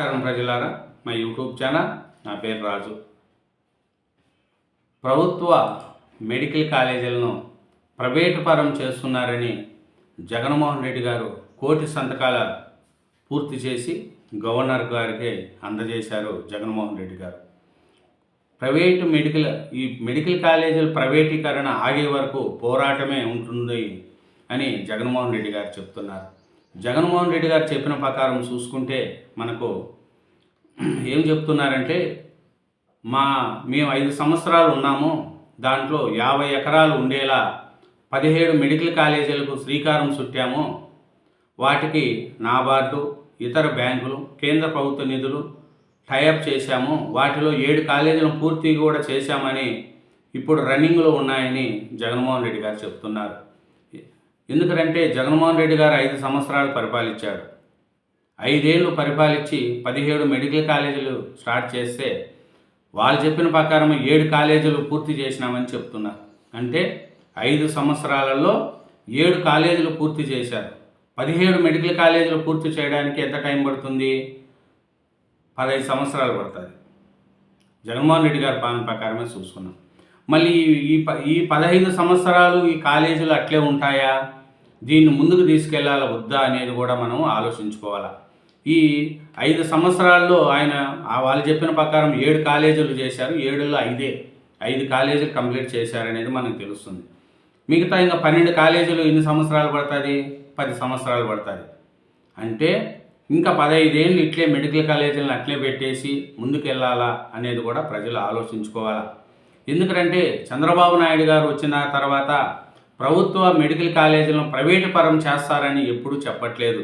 నమస్కారం ప్రజలారా. మా యూట్యూబ్ ఛానల్ నా పేరు రాజు. ప్రభుత్వ మెడికల్ కాలేజీలను ప్రైవేటు పరం చేస్తున్నారని జగన్మోహన్ రెడ్డి గారు కోటి సంతకాల పూర్తి చేసి గవర్నర్ గారికి అందజేశారు జగన్మోహన్ రెడ్డి గారు. ప్రైవేటు మెడికల్ ఈ మెడికల్ కాలేజీల ప్రైవేటీకరణ ఆగే వరకు పోరాటమే ఉంటుంది అని జగన్మోహన్ రెడ్డి గారు చెప్తున్నారు. జగన్మోహన్ రెడ్డి గారు చెప్పిన ప్రకారం చూసుకుంటే మనకు ఏం చెప్తున్నారంటే మా మేము ఐదు సంవత్సరాలు ఉన్నాము దాంట్లో యాభై ఎకరాలు ఉండేలా పదిహేడు మెడికల్ కాలేజీలకు శ్రీకారం చుట్టాము. వాటికి నాబార్డు ఇతర బ్యాంకులు కేంద్ర ప్రభుత్వ నిధులు టైఅప్ చేశాము. వాటిలో ఏడు కాలేజీలను పూర్తి కూడా చేశామని ఇప్పుడు రన్నింగ్లో ఉన్నాయని జగన్మోహన్ రెడ్డి గారు చెప్తున్నారు. ఎందుకంటే జగన్మోహన్ రెడ్డి గారు ఐదు సంవత్సరాలు పరిపాలించాడు. ఐదేళ్ళు పరిపాలించి పదిహేడు మెడికల్ కాలేజీలు స్టార్ట్ చేస్తే వాళ్ళు చెప్పిన ప్రకారం ఏడు కాలేజీలు పూర్తి చేసినామని చెప్తున్నారు. అంటే ఐదు సంవత్సరాలలో ఏడు కాలేజీలు పూర్తి చేశారు. పదిహేడు మెడికల్ కాలేజీలు పూర్తి చేయడానికి ఎంత టైం పడుతుంది? పదహైదు సంవత్సరాలు పడుతుంది. జగన్మోహన్ రెడ్డి గారి పాలన ప్రకారమే చూసుకున్నాం. మళ్ళీ ఈ ప ఈ పదహైదు సంవత్సరాలు ఈ కాలేజీలు అట్లే ఉంటాయా? దీన్ని ముందుకు తీసుకెళ్ళాలా వద్దా అనేది కూడా మనం ఆలోచించుకోవాలా. ఈ ఐదు సంవత్సరాల్లో ఆయన ఆ వాళ్ళు చెప్పిన ప్రకారం ఏడు కాలేజీలు చేశారు ఏడులో ఐదే ఐదు కాలేజీలు కంప్లీట్ చేశారనేది మనకు తెలుస్తుంది. మిగతా ఇంకా పన్నెండు కాలేజీలు ఎన్ని సంవత్సరాలు పడుతుంది? పది సంవత్సరాలు పడుతుంది. అంటే ఇంకా పదహైదేళ్ళు ఇట్లే మెడికల్ కాలేజీలను అట్లే పెట్టేసి ముందుకు వెళ్ళాలా అనేది కూడా ప్రజలు ఆలోచించుకోవాలా. ఎందుకంటే చంద్రబాబు నాయుడు గారు వచ్చిన తర్వాత ప్రభుత్వ మెడికల్ కాలేజీలను ప్రైవేటు పరం చేస్తారని ఎప్పుడూ చెప్పట్లేదు.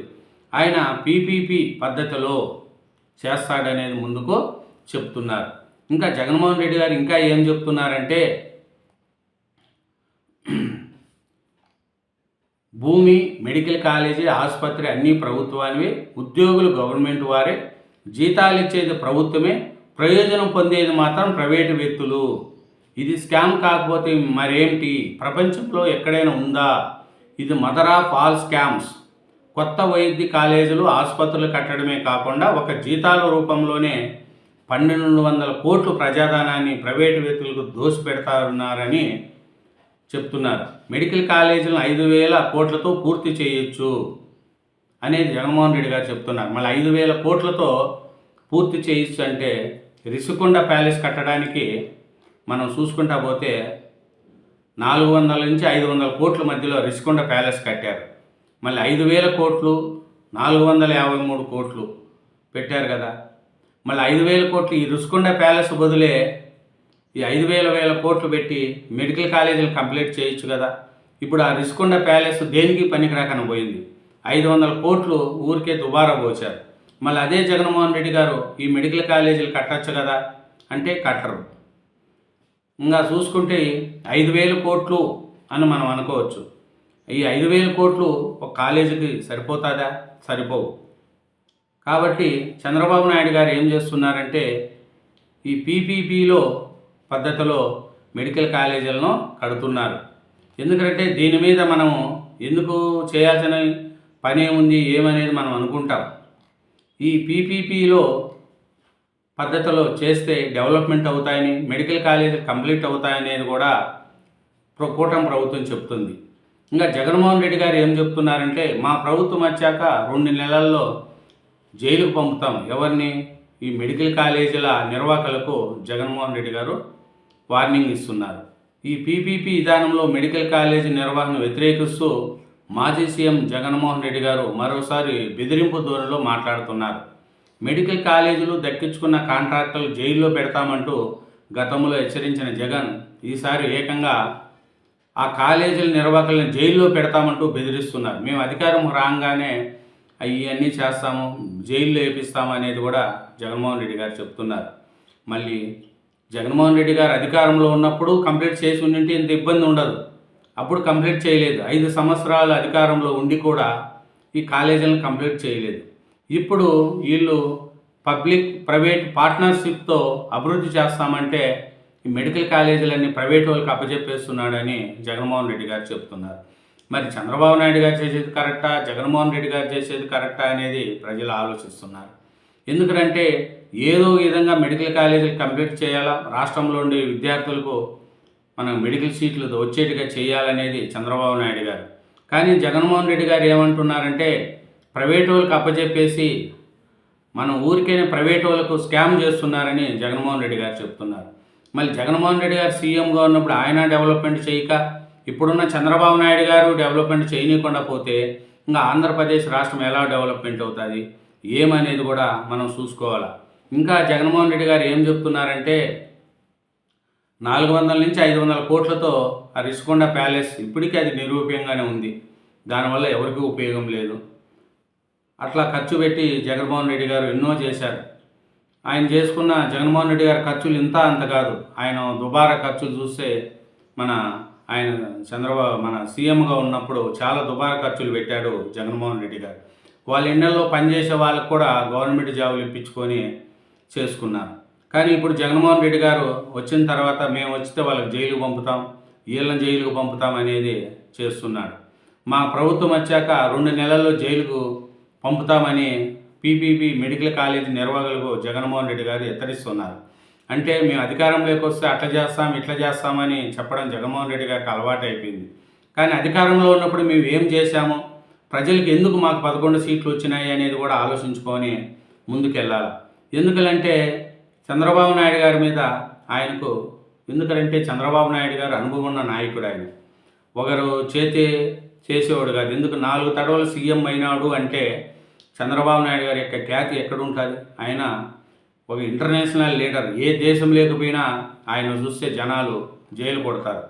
ఆయన పీపీపీ పద్ధతిలో చేస్తాడనేది ముందుకు చెప్తున్నారు. ఇంకా జగన్మోహన్ రెడ్డి గారు ఇంకా ఏం చెప్తున్నారంటే భూమి మెడికల్ కాలేజీ ఆసుపత్రి అన్నీ ప్రభుత్వానివి ఉద్యోగులు గవర్నమెంట్ వారే జీతాలు ఇచ్చేది ప్రభుత్వమే ప్రయోజనం పొందేది మాత్రం ప్రైవేటు వ్యక్తులు. ఇది స్కామ్ కాకపోతే మరేంటి? ప్రపంచంలో ఎక్కడైనా ఉందా? ఇది మదర్ ఆఫ్ ఆల్ స్కామ్స్. కొత్త వైద్య కాలేజీలు ఆసుపత్రులు కట్టడమే కాకుండా ఒక జీతాల రూపంలోనే పన్నెండు వందల కోట్లు ప్రజాధనాన్ని ప్రైవేటు వ్యక్తులకు దోసిపెడతారున్నారని చెప్తున్నారు. మెడికల్ కాలేజీలను ఐదు వేల కోట్లతో పూర్తి చేయొచ్చు అనేది జగన్మోహన్ రెడ్డి గారు చెప్తున్నారు. మళ్ళీ ఐదు వేల కోట్లతో పూర్తి చేయొచ్చు అంటే రిషికొండ ప్యాలెస్ కట్టడానికి మనం చూసుకుంటా పోతే నాలుగు వందల నుంచి ఐదు వందల కోట్ల మధ్యలో రిషికొండ ప్యాలెస్ కట్టారు. మళ్ళీ ఐదు వేల కోట్లు నాలుగు వందల యాభై మూడు కోట్లు పెట్టారు కదా. మళ్ళీ ఐదు వేల కోట్లు ఈ రుసుకొండ ప్యాలెస్ బదులే ఈ ఐదు వేల వేల కోట్లు పెట్టి మెడికల్ కాలేజీలు కంప్లీట్ చేయొచ్చు కదా. ఇప్పుడు ఆ రుసుకొండ ప్యాలెస్ దేనికి పనికిరాకన పోయింది? ఐదు వందల కోట్లు ఊరికే దుబారా పోచారు మళ్ళీ అదే జగన్మోహన్ రెడ్డి గారు ఈ మెడికల్ కాలేజీలు కట్టచ్చు కదా అంటే కట్టరు. ఇంకా చూసుకుంటే ఐదు వేల కోట్లు అని మనం అనుకోవచ్చు. ఈ ఐదు వేల కోట్లు ఒక కాలేజీకి సరిపోతుందా? సరిపోవు. కాబట్టి చంద్రబాబు నాయుడు గారు ఏం చేస్తున్నారంటే ఈ పీపీపీలో పద్ధతిలో మెడికల్ కాలేజీలను కడుతున్నారు. ఎందుకంటే దీని మీద మనము ఎందుకు చేయాల్సిన పని ఉంది ఏమనేది మనం అనుకుంటాం. ఈ పీపీపీలో పద్ధతిలో చేస్తే డెవలప్మెంట్ అవుతాయని మెడికల్ కాలేజీలు కంప్లీట్ అవుతాయనేది కూడా ప్ర- కూటమి ప్రభుత్వం చెప్తుంది. ఇంకా జగన్మోహన్ రెడ్డి గారు ఏం చెప్తున్నారంటే మా ప్రభుత్వం వచ్చాక రెండు నెలల్లో జైలుకు పంపుతాం. ఎవరిని? ఈ మెడికల్ కాలేజీల నిర్వాహకులకు జగన్మోహన్ రెడ్డి గారు వార్నింగ్ ఇస్తున్నారు. ఈ పీపీపీ విధానంలో మెడికల్ కాలేజీ నిర్వహణ వ్యతిరేకిస్తూ మాజీ సీఎం జగన్మోహన్ రెడ్డి గారు మరోసారి బెదిరింపు ధోరణిలో మాట్లాడుతున్నారు. మెడికల్ కాలేజీలు దక్కించుకున్న కాంట్రాక్టర్లు జైల్లో పెడతామంటూ గతంలో హెచ్చరించిన జగన్ ఈసారి ఏకంగా ఆ కాలేజీల నిర్వాహకులను జైల్లో పెడతామంటూ బెదిరిస్తున్నారు. మేము అధికారం రాగానే అవన్నీ చేస్తాము జైల్లో వేపిస్తాము అనేది కూడా జగన్మోహన్ రెడ్డి గారు చెప్తున్నారు. మళ్ళీ జగన్మోహన్ రెడ్డి గారు అధికారంలో ఉన్నప్పుడు కంప్లీట్ చేసి ఉండింటే ఇంత ఇబ్బంది ఉండదు. అప్పుడు కంప్లీట్ చేయలేదు. ఐదు సంవత్సరాలు అధికారంలో ఉండి కూడా ఈ కాలేజీలను కంప్లీట్ చేయలేదు. ఇప్పుడు వీళ్ళు పబ్లిక్ ప్రైవేట్ పార్ట్నర్షిప్తో అభివృద్ధి చేస్తామంటే ఈ మెడికల్ కాలేజీలన్నీ ప్రైవేట్ వాళ్ళకి అప్పచెప్పేస్తున్నాడని జగన్మోహన్ రెడ్డి గారు చెప్తున్నారు. మరి చంద్రబాబు నాయుడు గారు చేసేది కరెక్టా? జగన్మోహన్ రెడ్డి గారు చేసేది కరెక్టా అనేది ప్రజలు ఆలోచిస్తున్నారు. ఎందుకంటే ఏదో విధంగా మెడికల్ కాలేజీలు కంప్లీట్ చేయాలా? రాష్ట్రంలో ఉండే విద్యార్థులకు మనం మెడికల్ సీట్లు వచ్చేట్టుగా చేయాలనేది చంద్రబాబు నాయుడు గారు. కానీ జగన్మోహన్ రెడ్డి గారు ఏమంటున్నారంటే ప్రైవేట్ వాళ్ళకి అప్పచెప్పేసి మన ఊరికైనా ప్రైవేట్ వాళ్ళకు స్కామ్ చేస్తున్నారని జగన్మోహన్ రెడ్డి గారు చెప్తున్నారు. మళ్ళీ జగన్మోహన్ రెడ్డి గారు సీఎంగా ఉన్నప్పుడు ఆయన డెవలప్మెంట్ చేయక ఇప్పుడున్న చంద్రబాబు నాయుడు గారు డెవలప్మెంట్ చేయనీయకుండా పోతే ఇంకా ఆంధ్రప్రదేశ్ రాష్ట్రం ఎలా డెవలప్మెంట్ అవుతుంది? ఏమనేది కూడా మనం చూసుకోవాలి. ఇంకా జగన్మోహన్ రెడ్డి గారు ఏం చెప్తున్నారంటే నాలుగు వందల నుంచి ఐదు వందల కోట్లతో ఆ రిషికొండ ప్యాలెస్ ఇప్పటికీ అది నిరూప్యంగానే ఉంది. దానివల్ల ఎవరికీ ఉపయోగం లేదు. అట్లా ఖర్చు పెట్టి జగన్మోహన్ రెడ్డి గారు ఎన్నో చేశారు. ఆయన చేసుకున్న జగన్మోహన్ రెడ్డి గారి ఖర్చులు ఇంత అంత కాదు. ఆయన దుబారా ఖర్చులు చూస్తే మన ఆయన చంద్రబాబు మన సీఎంగా ఉన్నప్పుడు చాలా దుబారా ఖర్చులు పెట్టాడు జగన్మోహన్ రెడ్డి గారు. వాళ్ళ ఇళ్ళలో పనిచేసే వాళ్ళకు కూడా గవర్నమెంట్ జాబులు ఇప్పించుకొని చేసుకున్నారు. కానీ ఇప్పుడు జగన్మోహన్ రెడ్డి గారు వచ్చిన తర్వాత మేము వచ్చితే వాళ్ళకి జైలుకు పంపుతాం వీళ్ళని జైలుకు పంపుతాం అనేది చేస్తున్నాడు. మా ప్రభుత్వం వచ్చాక రెండు నెలల్లో జైలుకు పంపుతామని పీపీపీ మెడికల్ కాలేజీ నిర్వాహకులకు జగన్మోహన్ రెడ్డి గారు హెచ్చరిస్తున్నారు. అంటే మేము అధికారంలోకి వస్తే అట్లా చేస్తాం ఇట్లా చేస్తామని చెప్పడం జగన్మోహన్ రెడ్డి గారికి అలవాటు అయిపోయింది. కానీ అధికారంలో ఉన్నప్పుడు మేము ఏం చేశామో? ప్రజలకు ఎందుకు మాకు పదకొండు సీట్లు వచ్చినాయి అనేది కూడా ఆలోచించుకొని ముందుకెళ్ళాలి. ఎందుకంటే చంద్రబాబు నాయుడు గారి మీద ఆయనకు ఎందుకంటే చంద్రబాబు నాయుడు గారు అనుభవం ఉన్న నాయకుడు ఆయన. ఒకరు చేతి చేసేవాడు కాదు. ఎందుకు? నాలుగు తడవలు సీఎం అయినాడు అంటే చంద్రబాబు నాయుడు గారి యొక్క ఖ్యాతి ఎక్కడ ఉంటుంది ఆయన ఒక ఇంటర్నేషనల్ లీడర్ ఏ దేశం లేకపోయినా ఆయన చూస్తే జనాలు జైలు కొడతారు.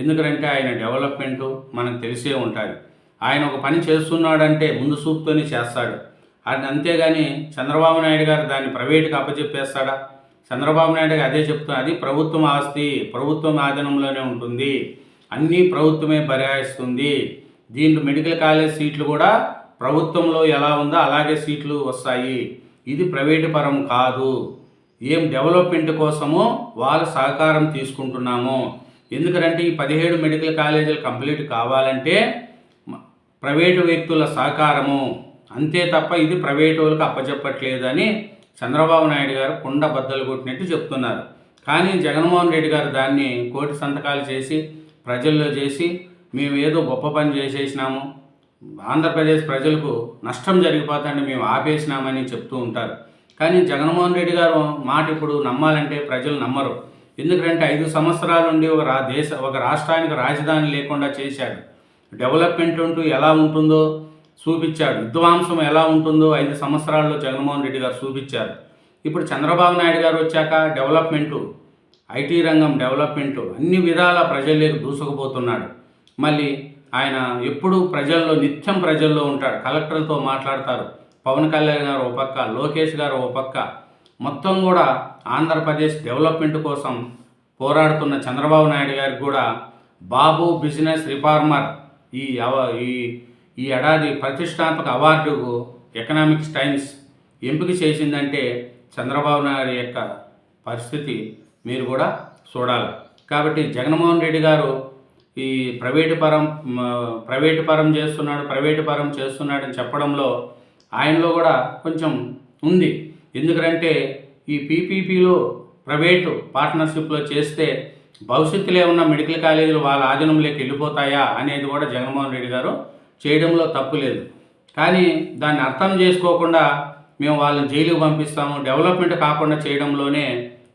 ఎందుకంటే ఆయన డెవలప్మెంటు మనకు తెలిసే ఉంటుంది. ఆయన ఒక పని చేస్తున్నాడంటే ముందు చూపుతోనే చేస్తాడు. అది అంతేగాని చంద్రబాబు నాయుడు గారు దాన్ని ప్రైవేట్కి అప్పచెప్పేస్తాడా? చంద్రబాబు నాయుడు గారు అదే చెప్తున్నా అది ప్రభుత్వం ఆస్తి ప్రభుత్వం ఆధీనంలోనే ఉంటుంది. అన్నీ ప్రభుత్వమే బరాయిస్తుంది. దీంట్లో మెడికల్ కాలేజ్ సీట్లు కూడా ప్రభుత్వంలో ఎలా ఉందో అలాగే సీట్లు వస్తాయి. ఇది ప్రైవేటు పరం కాదు. ఏం డెవలప్మెంట్ కోసమో వాళ్ళ సహకారం తీసుకుంటున్నాము. ఎందుకంటే ఈ పదిహేడు మెడికల్ కాలేజీలు కంప్లీట్ కావాలంటే ప్రైవేటు వ్యక్తుల సహకారము. అంతే తప్ప ఇది ప్రైవేటు వాళ్ళకి అప్పచెప్పట్లేదని చంద్రబాబు నాయుడు గారు కుండ బద్దలు కొట్టినట్టు చెప్తున్నారు. కానీ జగన్మోహన్ రెడ్డి గారు దాన్ని కోటి సంతకాలు చేసి ప్రజల్లో చేసి మేము ఏదో గొప్ప పని చేసేసినాము. ఆంధ్రప్రదేశ్ ప్రజలకు నష్టం జరిగిపోతుందని మేము ఆపేసినామని చెప్తూ ఉంటారు. కానీ జగన్మోహన్ రెడ్డి గారు మాట ఇప్పుడు నమ్మాలంటే ప్రజలు నమ్మరు. ఎందుకంటే ఐదు సంవత్సరాల నుండి ఒక రా దేశ ఒక రాష్ట్రానికి రాజధాని లేకుండా చేశాడు. డెవలప్మెంట్ అంటూ ఎలా ఉంటుందో చూపించాడు. విధ్వంసం ఎలా ఉంటుందో ఐదు సంవత్సరాల్లో జగన్మోహన్ రెడ్డి గారు చూపించారు. ఇప్పుడు చంద్రబాబు నాయుడు గారు వచ్చాక డెవలప్మెంటు ఐటీ రంగం డెవలప్మెంటు అన్ని విధాల ప్రజల్లోకి దూసుకుపోతున్నాడు. మళ్ళీ ఆయన ఎప్పుడూ ప్రజల్లో నిత్యం ప్రజల్లో ఉంటాడు. కలెక్టర్లతో మాట్లాడతారు. పవన్ కళ్యాణ్ గారు ఓ పక్క లోకేష్ గారు ఓ పక్క. మొత్తం కూడా ఆంధ్రప్రదేశ్ డెవలప్మెంట్ కోసం పోరాడుతున్న చంద్రబాబు నాయుడు గారికి కూడా బాబు బిజినెస్ రిఫార్మర్ ఈ అవ ఈ ఈ ఏడాది ప్రతిష్టాత్మక అవార్డుకు ఎకనామిక్స్ టైమ్స్ ఎంపిక చేసిందంటే చంద్రబాబు నాయుడు యొక్క పరిస్థితి మీరు కూడా చూడాలి. కాబట్టి జగన్మోహన్ రెడ్డి గారు ఈ ప్రైవేటు పరం ప్రైవేటు పరం చేస్తున్నాడు ప్రైవేటు పరం చేస్తున్నాడు అని చెప్పడంలో ఆయనలో కూడా కొంచెం ఉంది. ఎందుకంటే ఈ పీపీపీలో ప్రైవేటు పార్ట్నర్షిప్లో చేస్తే భవిష్యత్తులో ఏమన్నా మెడికల్ కాలేజీలు వాళ్ళ ఆధీనంలోకి వెళ్ళిపోతాయా అనేది కూడా జగన్మోహన్ రెడ్డి గారు చేయడంలో తప్పు లేదు. కానీ దాన్ని అర్థం చేసుకోకుండా మేము వాళ్ళని జైలుకు పంపిస్తాము డెవలప్మెంట్ కాకుండా చేయడంలోనే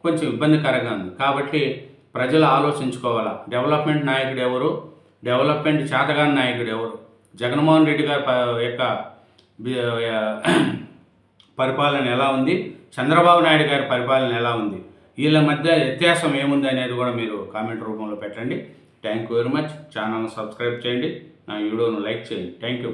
కొంచెం ఇబ్బందికరంగా ఉంది. కాబట్టి ప్రజలు ఆలోచించుకోవాలా? డెవలప్మెంట్ నాయకుడు ఎవరు? డెవలప్మెంట్ చేతగాని నాయకుడు ఎవరు? జగన్మోహన్ రెడ్డి గారి యొక్క పరిపాలన ఎలా ఉంది? చంద్రబాబు నాయుడు గారి పరిపాలన ఎలా ఉంది? వీళ్ళ మధ్య వ్యత్యాసం ఏముంది అనేది కూడా మీరు కామెంట్ రూపంలో పెట్టండి. Thank you very much. ఛానల్ని సబ్స్క్రైబ్ చేయండి. నా వీడియోను లైక్ చేయండి. Thank you.